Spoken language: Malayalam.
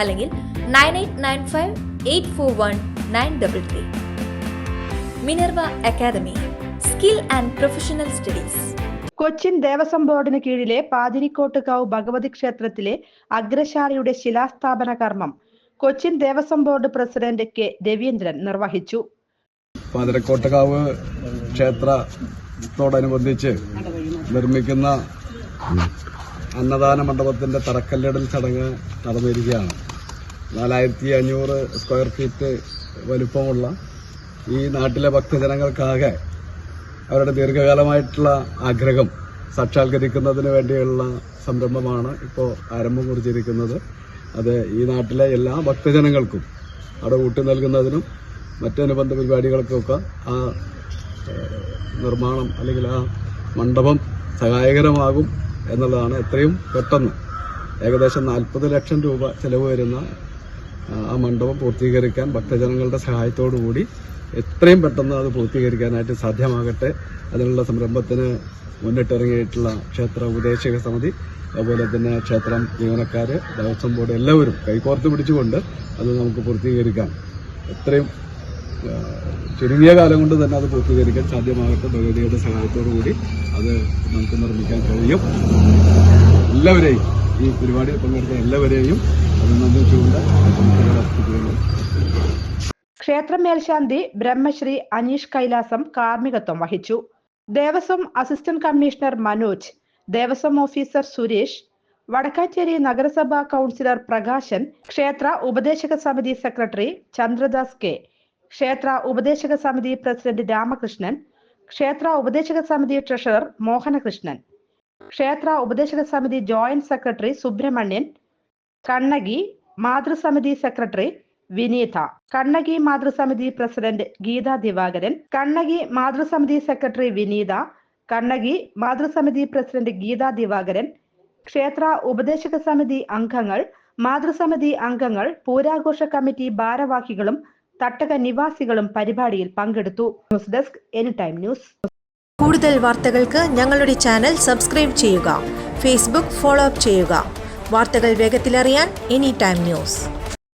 അല്ലെങ്കിൽ nine eight nine five eight four one nine double three. Minerva academy skill and professional studies. Cochin Devaswom ബോർഡിന് കീഴിലെ പാതിരിക്കോട്ടുകാവ് ഭഗവതി ക്ഷേത്രത്തിലെ അഗ്രശാലയുടെ ശിലാസ്ഥാപന കർമ്മം Cochin Devaswom board president K Raveendran നിർവഹിച്ചു. പാതിരക്കോട്ടുകാവ് ക്ഷേത്രത്തോടനുബന്ധിച്ച് നിർമ്മിക്കുന്ന അന്നദാന മണ്ഡപത്തിന്റെ തറക്കല്ലിടൽ ചടങ്ങ് നടന്നിരിക്കുകയാണ്. നാലായിരത്തി അഞ്ഞൂറ് സ്ക്വയർ ഫീറ്റ് വലുപ്പമുള്ള ഈ നാട്ടിലെ ഭക്തജനങ്ങൾക്കാകെ അവരുടെ ദീർഘകാലമായിട്ടുള്ള ആഗ്രഹം സാക്ഷാത്കരിക്കുന്നതിന് വേണ്ടിയുള്ള സംരംഭമാണ് ഇപ്പോൾ ആരംഭം കുറിച്ചിരിക്കുന്നത്. അത് ഈ നാട്ടിലെ എല്ലാ ഭക്തജനങ്ങൾക്കും അവിടെ ഊട്ടി നൽകുന്നതിനും മറ്റനുബന്ധ പരിപാടികൾക്കൊക്കെ ആ നിർമ്മാണം അല്ലെങ്കിൽ ആ മണ്ഡപം സഹായകരമാകും എന്നുള്ളതാണ് എത്രയും പെട്ടെന്ന്. ഏകദേശം നാൽപ്പത് ലക്ഷം രൂപ ചെലവ് വരുന്ന ആ, മണ്ഡപം പൂർത്തീകരിക്കാൻ ഭക്തജനങ്ങളുടെ കൂടി എത്രയും പെട്ടെന്ന് അത് പൂർത്തീകരിക്കാനായിട്ട് സാധ്യമാകട്ടെ. അതിനുള്ള സംരംഭത്തിന് മുന്നിട്ടിറങ്ങിയിട്ടുള്ള ക്ഷേത്ര ഉപദേശക സമിതി അതുപോലെ തന്നെ ക്ഷേത്രം ജീവനക്കാർ ദേവസ്വം ബോർഡ് എല്ലാവരും കൈകോർത്ത് പിടിച്ചുകൊണ്ട് അത് നമുക്ക് പൂർത്തീകരിക്കാം. എത്രയും ചുരുങ്ങിയ കാലം കൊണ്ട് തന്നെ അത് പൂർത്തീകരിക്കാൻ സാധ്യമാകട്ടെ ഭഗവതിയുടെ കൂടി അത് നമുക്ക് നിർമ്മിക്കാൻ കഴിയും. എല്ലാവരെയും ഈ പരിപാടിയിൽ പങ്കെടുത്ത എല്ലാവരെയും അഭിനന്ദിച്ചുകൊണ്ട് ക്ഷേത്ര മേൽശാന്തി ബ്രഹ്മശ്രീ അനീഷ് കൈലാസം കാർമ്മികത്വം വഹിച്ചു. Devaswom assistant commissioner Manoj Devaswom officer Suresh Vadakkachery നഗരസഭാ കൗൺസിലർ പ്രകാശൻ ക്ഷേത്ര ഉപദേശക സമിതി സെക്രട്ടറി ചന്ദ്രദാസ് കെ. ക്ഷേത്ര ഉപദേശക സമിതി പ്രസിഡന്റ് രാമകൃഷ്ണൻ ക്ഷേത്ര ഉപദേശക സമിതി ട്രഷറർ മോഹനകൃഷ്ണൻ ക്ഷേത്ര ഉപദേശക സമിതി ജോയിന്റ് സെക്രട്ടറി സുബ്രഹ്മണ്യൻ കണ്ണകി മാതൃസമിതി സെക്രട്ടറി വിനീത കണ്ണകി മാതൃസമിതി പ്രസിഡന്റ് ഗീത ദിവാകരൻ കണ്ണകി മാതൃസമിതി സെക്രട്ടറി വിനീത കണ്ണകി മാതൃസമിതി പ്രസിഡന്റ് ഗീത ദിവാകരൻ ക്ഷേത്ര ഉപദേശക സമിതി അംഗങ്ങൾ മാതൃസമിതി അംഗങ്ങൾ പൂരാഘോഷ കമ്മിറ്റി ഭാരവാഹികളും തട്ടക നിവാസികളും പരിപാടിയിൽ പങ്കെടുത്തു. News desk any time news. കൂടുതൽ വാർത്തകൾക്ക് ഞങ്ങളുടെ ചാനൽ സബ്സ്ക്രൈബ് ചെയ്യുക. ഫേസ്ബുക്ക് ഫോളോ അപ്പ് ചെയ്യുക. വാർത്തകൾ വേഗത്തിലറിയാൻ എനി ടൈം ന്യൂസ്.